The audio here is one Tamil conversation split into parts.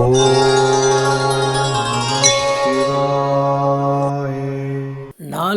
Oh.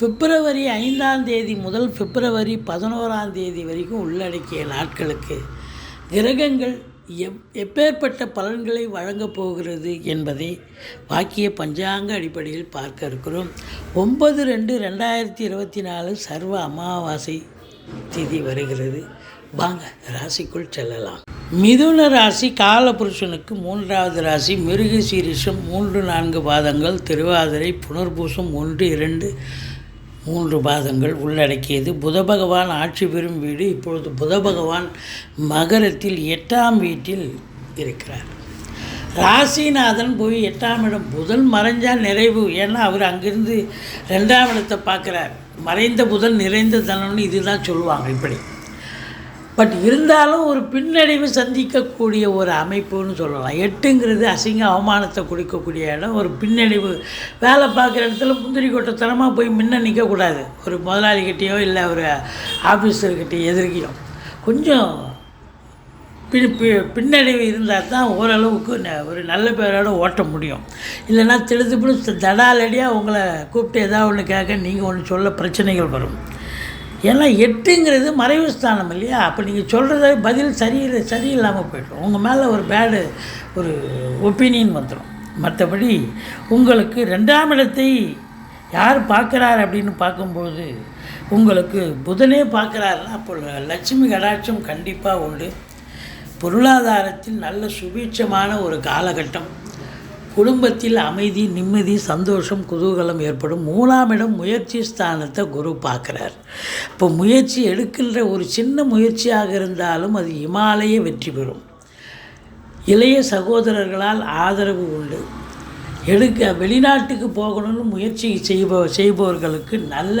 பிப்ரவரி ஐந்தாம் தேதி முதல் பிப்ரவரி பதினோராம் தேதி வரைக்கும் உள்ளடக்கிய நாட்களுக்கு கிரகங்கள் எப் எப்பேற்பட்ட பலன்களை வழங்கப் போகிறது என்பதை வாக்கிய பஞ்சாங்க அடிப்படையில் பார்க்க இருக்கிறோம். ஒன்பது ரெண்டு ரெண்டாயிரத்தி இருபத்தி நாலு சர்வ அமாவாசை திதி வருகிறது. வாங்க ராசிக்குள் செல்லலாம். மிதுன ராசி காலபுருஷனுக்கு மூன்றாவது ராசி மிருகசீரிஷம் மூன்று நான்கு பாதங்கள் திருவாதிரை புனர்பூசம் ஒன்று இரண்டு மூன்று பாதங்கள் உள்ளடக்கியது. புத பகவான் ஆட்சி பெறும் வீடு இப்பொழுது புத பகவான் மகரத்தில் எட்டாம் வீட்டில் இருக்கிறார். ராசிநாதன் போய் எட்டாம் இடம். புதன் மறைஞ்சால் நிறைவு. ஏன்னா அவர் அங்கிருந்து ரெண்டாம் இடத்தை பார்க்குறார். மறைந்த புதன் நிறைந்த தனம்னு இதுதான் சொல்லுவாங்க இப்படி. பட் இருந்தாலும் ஒரு பின்னடைவு சந்திக்கக்கூடிய ஒரு அமைப்புன்னு சொல்லலாம். எட்டுங்கிறது அசிங்க அவமானத்தை கொடுக்கக்கூடிய இடம். ஒரு பின்னடைவு வேலை பார்க்குற இடத்துல முந்திரி கொட்டத்தனமாக போய் முன்ன நிற்கக்கூடாது ஒரு முதலாளிகிட்டேயோ இல்லை ஒரு ஆஃபீஸர்கிட்டயோ எதிர்க்கையோ கொஞ்சம் பின் பி- பின்னடைவு இருந்தால் தான் ஓரளவுக்கு ஒரு நல்ல பேரோட ஓட்ட முடியும். இல்லைன்னா திடுத்துப்பிடி தடாலடியாக உங்களை கூப்பிட்டு ஏதாவது ஒன்று கேட்க நீங்கள் ஒன்று சொல்ல பிரச்சனைகள் வரும். ஏன்னா எட்டுங்கிறது மறைவு ஸ்தானம் இல்லையா? அப்போ நீங்கள் சொல்கிறத பதில் சரியில்லை சரியில்லாமல் போய்டும். உங்கள் மேலே ஒரு பேடு ஒரு ஒப்பீனியன் வந்துடும் மற்றபடி உங்களுக்கு ரெண்டாம் இடத்தை யார் பார்க்குறார் அப்படின்னு பார்க்கும்போது உங்களுக்கு புதனே பார்க்குறாருன்னா அப்போ லட்சுமி கடாட்சம் கண்டிப்பாக உண்டு. பொருளாதாரத்தில் நல்ல சுபீட்சமான ஒரு காலகட்டம். குடும்பத்தில் அமைதி நிம்மதி சந்தோஷம் குதூகலம் ஏற்படும் மூணாம் இடம் முயற்சி ஸ்தானத்தை குரு பார்க்குறார். இப்போ முயற்சி எடுக்கின்ற ஒரு சின்ன முயற்சியாக இருந்தாலும் அது இமாலய வெற்றி பெறும். இளைய சகோதரர்களால் ஆதரவு உண்டு. எடுக்க வெளிநாட்டுக்கு போகணும்னு முயற்சி செய்ப செய்பவர்களுக்கு நல்ல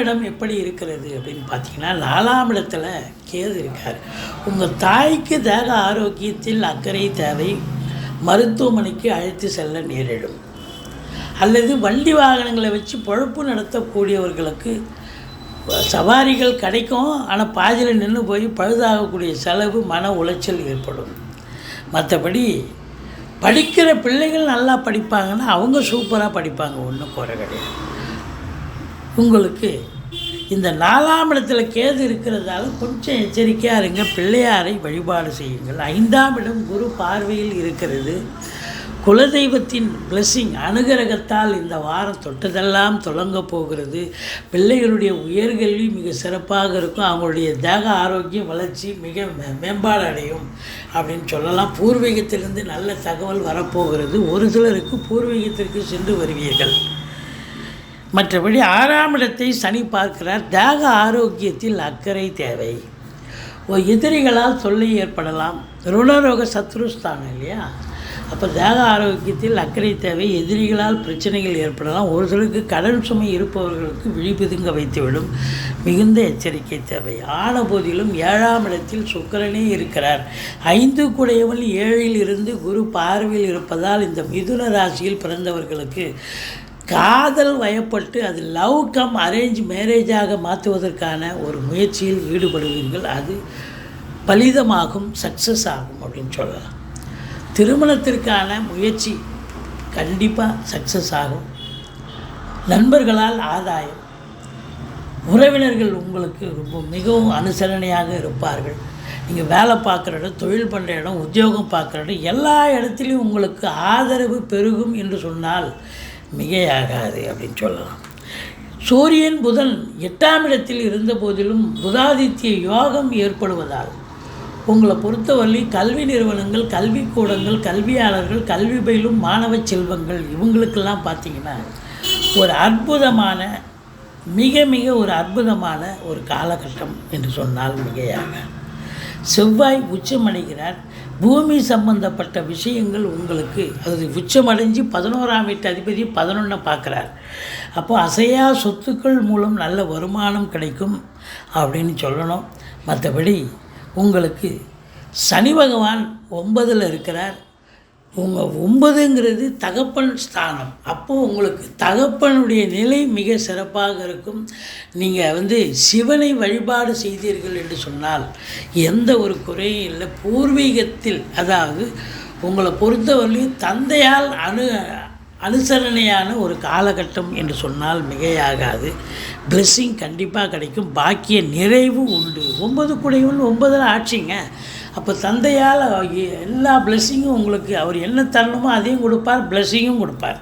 இடம் எப்படி இருக்கிறது அப்படின்னு பார்த்தீங்கன்னா நாலாம் இடத்துல கேது இருக்கார். உங்கள் தாய்க்கு தேக ஆரோக்கியத்தில் அக்கறை தேவை. மருத்துவமனைக்கு அழைத்து செல்ல நேரிடும். அல்லது வண்டி வாகனங்களை வச்சு பொழப்பு நடத்தக்கூடியவர்களுக்கு சவாரிகள் கிடைக்கும். ஆனால் பாதியில் நின்று போய் பழுதாகக்கூடிய செலவு மன உளைச்சல் ஏற்படும். மற்றபடி படிக்கிற பிள்ளைகள் நல்லா படிப்பாங்கன்னா அவங்க சூப்பராக படிப்பாங்க. ஒன்றும் குறை கிடையாது. உங்களுக்கு இந்த நாலாம் இடத்துல கேது இருக்கிறதால கொஞ்சம் எச்சரிக்கையாக இருங்க. பிள்ளையாரை வழிபாடு செய்யுங்கள். ஐந்தாம் இடம் குரு பார்வையில் இருக்கிறது. குலதெய்வத்தின் பிளஸ்ஸிங் அனுகிரகத்தால் இந்த வாரம் தொட்டதெல்லாம் தொடங்க போகிறது. பிள்ளைகளுடைய உயர்கல்வி மிக சிறப்பாக இருக்கும். அவங்களுடைய தேக ஆரோக்கியம் வளர்ச்சி மிக மேம்பாடு அடையும் அப்படின்னு சொல்லலாம். பூர்வீகத்திலிருந்து நல்ல தகவல் வரப்போகிறது. ஒரு சிலருக்கு பூர்வீகத்திற்கு சென்று வருவீர்கள். மற்றபடி ஆறாம் இடத்தை சனி பார்க்கிறார். தேக ஆரோக்கியத்தில் அக்கறை தேவை. ஓ எதிரிகளால் தொல்லை ஏற்படலாம். ருணரோக சத்ருஸ்தானம் இல்லையா? அப்போ தேக ஆரோக்கியத்தில் அக்கறை தேவை. எதிரிகளால் பிரச்சனைகள் ஏற்படலாம். ஒரு சிலருக்கு கடன் சுமை இருப்பவர்களுக்கு விழிப்புதுங்க வைத்துவிடும். மிகுந்த எச்சரிக்கை தேவை. ஆன போதிலும் ஏழாம் இடத்தில் சுக்கரனே இருக்கிறார். ஐந்து குடையவன் ஏழில் இருந்து குரு பார்வையில் இருப்பதால் இந்த மிதுன ராசியில் பிறந்தவர்களுக்கு காதல் வயப்பட்டு அது லவ் கம் அரேஞ்ச் மேரேஜாக மாற்றுவதற்கான ஒரு முயற்சியில் ஈடுபடுவீர்கள். அது பலிதமாகும் சக்ஸஸ் ஆகும் அப்படின்னு சொல்லலாம். திருமணத்திற்கான முயற்சி கண்டிப்பாக சக்ஸஸ் ஆகும். நண்பர்களால் ஆதாயம். உறவினர்கள் உங்களுக்கு ரொம்ப மிகவும் அனுசரணையாக இருப்பார்கள். நீங்கள் வேலை பார்க்குற இடம் தொழில் பண்ணுற இடம் உத்தியோகம் பார்க்குற இடம் எல்லா இடத்துலையும் உங்களுக்கு ஆதரவு பெருகும் என்று சொன்னால் மிகையாகாது அப்படின்னு சொல்லலாம். சூரியன் புதன் எட்டாம் இடத்தில் இருந்த போதிலும் புதாதித்ய யோகம் ஏற்படுவதால் உங்களை பொறுத்தவரை கல்வி நிறுவனங்கள் கல்விக்கூடங்கள் கல்வியாளர்கள் கல்வி பயிலும் மாணவ செல்வங்கள் இவங்களுக்கெல்லாம் பார்த்தீங்கன்னா ஒரு அற்புதமான மிக மிக ஒரு அற்புதமான ஒரு காலகட்டம் என்று சொன்னால் மிகையாக. செவ்வாய் உச்சமடைகிறார். பூமி சம்பந்தப்பட்ட விஷயங்கள் உங்களுக்கு அது உச்சமடைஞ்சு பதினோராம் வீட்டு அதிபதி பதினொன்று பார்க்குறார். அப்போ அசையா சொத்துக்கள் மூலம் நல்ல வருமானம் கிடைக்கும் அப்படின்னு சொல்லணும். மற்றபடி உங்களுக்கு சனி பகவான் ஒன்பதில் இருக்கிறார். உங்கள் ஒன்பதுங்கிறது தகப்பன் ஸ்தானம். அப்போது உங்களுக்கு தகப்பனுடைய நிலை மிக சிறப்பாக இருக்கும். நீங்கள் வந்து சிவனை வழிபாடு செய்தீர்கள் என்று சொன்னால் எந்த ஒரு குறையும் இல்லை. பூர்வீகத்தில் அதாவது உங்களை பொறுத்தவரையிலும் தந்தையால் அணு அனுசரணையான ஒரு காலகட்டம் என்று சொன்னால் மிகையாகாது. ட்ரெஸ்ஸிங் கண்டிப்பாக கிடைக்கும். பாக்கிய நிறைவு உண்டு. ஒன்பது குடையும் ஒன்பதில் ஆட்சிங்க அப்போ தந்தையால் எல்லா பிளெஸ்ஸிங்கும் உங்களுக்கு அவர் என்ன தரணுமோ அதையும் கொடுப்பார் பிளெஸ்ஸிங்கும் கொடுப்பார்.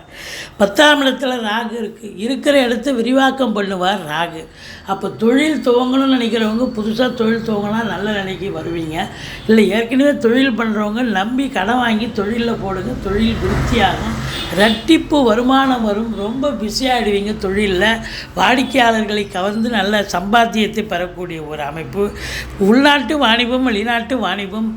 பத்தாம் இடத்துல ராகு இருக்குது இருக்கிற இடத்த விரிவாக்கம் பண்ணுவார் ராகு. அப்போ தொழில் துவங்கணும்னு நினைக்கிறவங்க புதுசாக தொழில் துவங்கினா நல்ல நிலைக்கு வருவீங்க. இல்லை ஏற்கனவே தொழில் பண்ணுறவங்க நம்பி கடன் வாங்கி தொழிலில் போடுங்க. தொழில் விருத்தியாகும். ரெட்டிப்பு வருமானம் வரும். ரொம்ப பிஸியாகிடுவீங்க தொழிலில். வாடிக்கையாளர்களை கவர்ந்து நல்ல சம்பாத்தியத்தை பெறக்கூடிய ஒரு அமைப்பு. உள்நாட்டு வாணிபம் வெளிநாட்டு வாணிபம்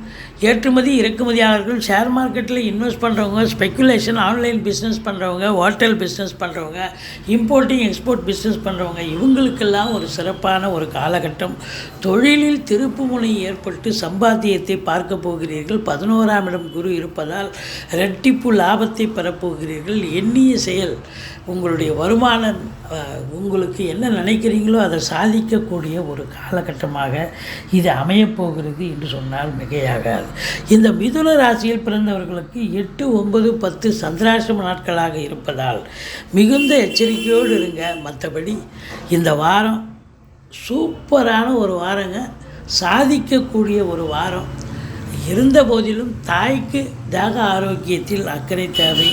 ஏற்றுமதி இறக்குமதியாளர்கள் ஷேர் மார்க்கெட்டில் இன்வெஸ்ட் பண்ணுறவங்க ஸ்பெக்குலேஷன் ஆன்லைன் பிஸ்னஸ் பண்ணுறவங்க ஹோட்டல் பிஸ்னஸ் பண்ணுறவங்க இம்போர்ட்டிங் எக்ஸ்போர்ட் பிஸ்னஸ் பண்ணுறவங்க இவங்களுக்கெல்லாம் ஒரு சிறப்பான ஒரு காலகட்டம். தொழிலில் திருப்புமுனை ஏற்பட்டு சம்பாத்தியத்தை பார்க்க போகிறீர்கள். பதினோராம் இடம் குரு இருப்பதால் ரெட்டிப்பு லாபத்தை பெறப்போகிறீர்கள் எண்ணிய செயல் உங்களுடைய வருமானம் உங்களுக்கு என்ன நினைக்கிறீங்களோ அதை சாதிக்கக்கூடிய ஒரு காலகட்டமாக இது அமையப்போகிறது என்று சொன்னால் மிகையாகாது. இந்த மிதுன ராசியில் பிறந்தவர்களுக்கு எட்டு ஒன்பது பத்து சந்திராசிரம நாட்களாக இருப்பதால் மிகுந்த எச்சரிக்கையோடு இருங்க. மற்றபடி இந்த வாரம் சூப்பரான ஒரு வாரங்க. சாதிக்கக்கூடிய ஒரு வாரம். இருந்த போதிலும் தாய்க்கு தேக ஆரோக்கியத்தில் அக்கறை தேவை.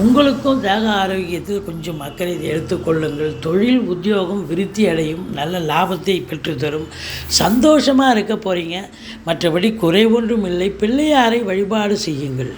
உங்களுக்கும் தேக ஆரோக்கியத்தில் கொஞ்சம் அக்கறை எடுத்துக்கொள்ளுங்கள் தொழில் உத்தியோகம் விருத்தி அடையும் நல்ல லாபத்தை பெற்றுத்தரும் சந்தோஷமாக இருக்க போகிறீங்க மற்றபடி குறை ஒன்றும் இல்லை. பிள்ளையாரை வழிபாடு செய்யுங்கள்.